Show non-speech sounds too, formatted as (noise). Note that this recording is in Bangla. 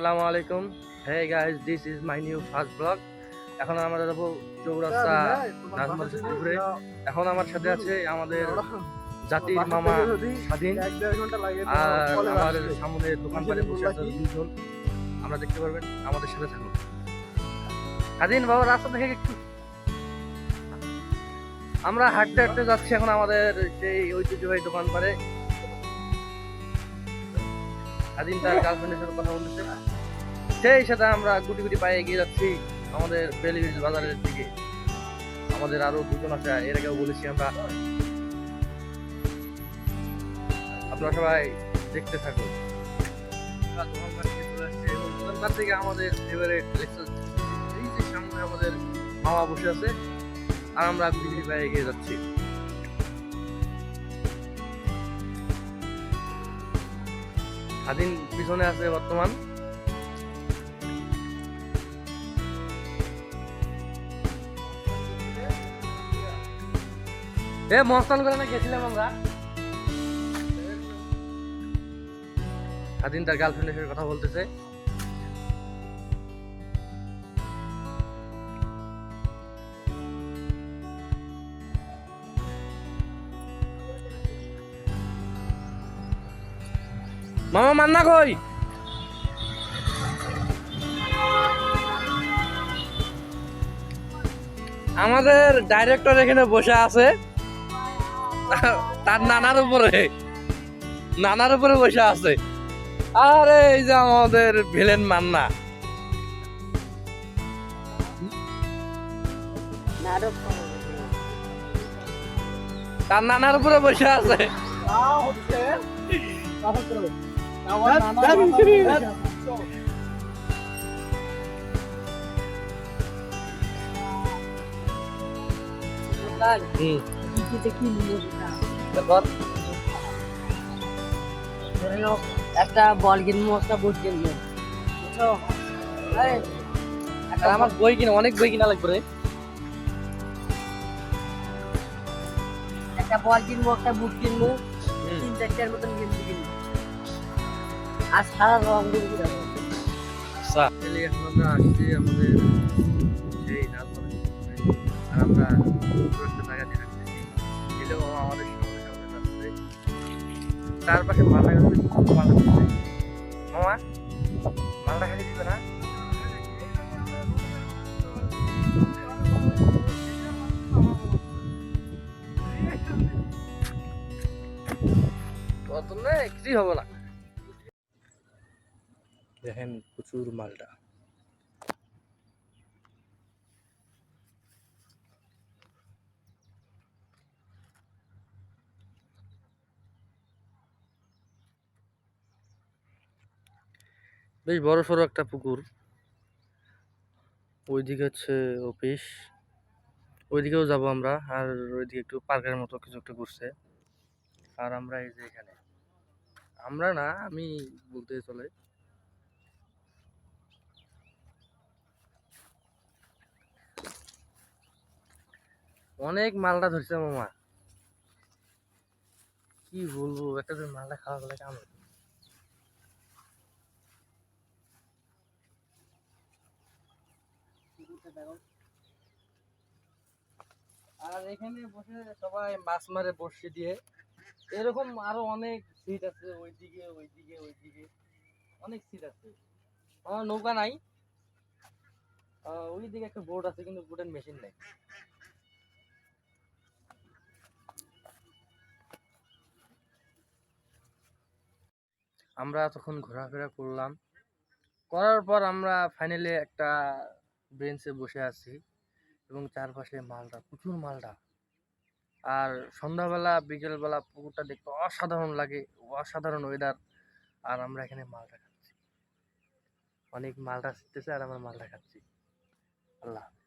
আসসালামু আলাইকুম। Hey guys this is my new first vlog এখন আমরা যাব চৌরাস্তা নাজমসজিদ পুকুরে এখন আমার সাথে আছে আমাদের জাতির মামা স্বাধীন। আর আমার সামনে দোকান পারে বসে আছে দুজন। আমরা দেখতে পারবেন আমাদের সাথে থাকুন। স্বাধীন বাবা রাস্তা দেখে একটু। আমরা হাঁটতে হাঁটতে যাচ্ছি এখন আমাদের সেই ঐতিহ্যবাহী দোকান পারে স্বাধীন তার (laughs) গার্লফ্রেন্ডের সাথে কথা বলতেছে। সেই সাথে আমরা গুটি গুটি পায়ে এগিয়ে যাচ্ছি আমাদের বেলিবিজ বাজারের দিকে। আমাদের আরও দুজন আছে, এর আগেও বলেছি আমরা। আপনারা সবাই দেখতে থাকুন। আমাদের আমাদের আছে, আর আমরা গুটি পায়ে এগিয়ে যাচ্ছি। স্বাধীন পিছনে আছে বর্তমান। এ, মস্তান করে না গেছিলাম আমরা? স্বাধীন তার গার্লফ্রেন্ডের সাথে কথা বলতেছে। মামা, মান্না কই? আমাদের ডাইরেক্টর এখানে বসে আছে। তার নানার উপরে নানার উপরে বসে আছে। আরে এই যে আমাদের ভিলেন মান্না। তার নানার উপরে বসে আছে। হুম। তারপর একটা বল কিনবো একটা বুট কিনবো। বুঝছ? আমার বই কিনা অনেক বই কিনা লাগবে রে। একটা বল কিনবো একটা বুট কিনবো তিন চারটার মতন গেঞ্জি কিনবো। আর সারা রং দিয়ে এখন আমরা আসছি আমাদের সেই আর আমরা চারপাশে মালটা গাছ খুব মালটা দিচ্ছে মামা মালটা খালি দিবে না। কিছুই হবে না। দেখেন প্রচুর মালটা বেশ বড় সড়ো একটা পুকুর। ওইদিকে হচ্ছে অফিস ওইদিকেও যাব আমরা, আর ওইদিকে একটু পার্কের মতো কিছু একটা করছে আর আমরা এই যে এখানে। আমরা না, আমি বলতে চলে। অনেক মালটা ধরছে মামা। কি বলব, একটা মালটা খাওয়া গেলে কেমন? আর এখানে বসে সবাই মাছ মারে বসে দিয়ে। এরকম আরও অনেক সিট আছে ওইদিকে ওইদিকে ওইদিকে। অনেক সিট আছে। আমার নৌকা নাই। ওইদিকে একটা বোট আছে, কিন্তু বোটের মেশিন নেই। আমরা তখন ঘোরাফেরা করলাম। করার পর আমরা ফাইনালি একটা বেঞ্চে বসে আছি এবং চারপাশে মালটা প্রচুর মালটা আর সন্ধ্যাবেলা, বিকেলবেলা পুকুরটা দেখতে অসাধারণ লাগে, অসাধারণ ওয়েদার আর আমরা এখানে মালটা খাচ্ছি। অনেক মালটা শিখতেছে আর আমরা মালটা খাচ্ছি। আল্লাহ।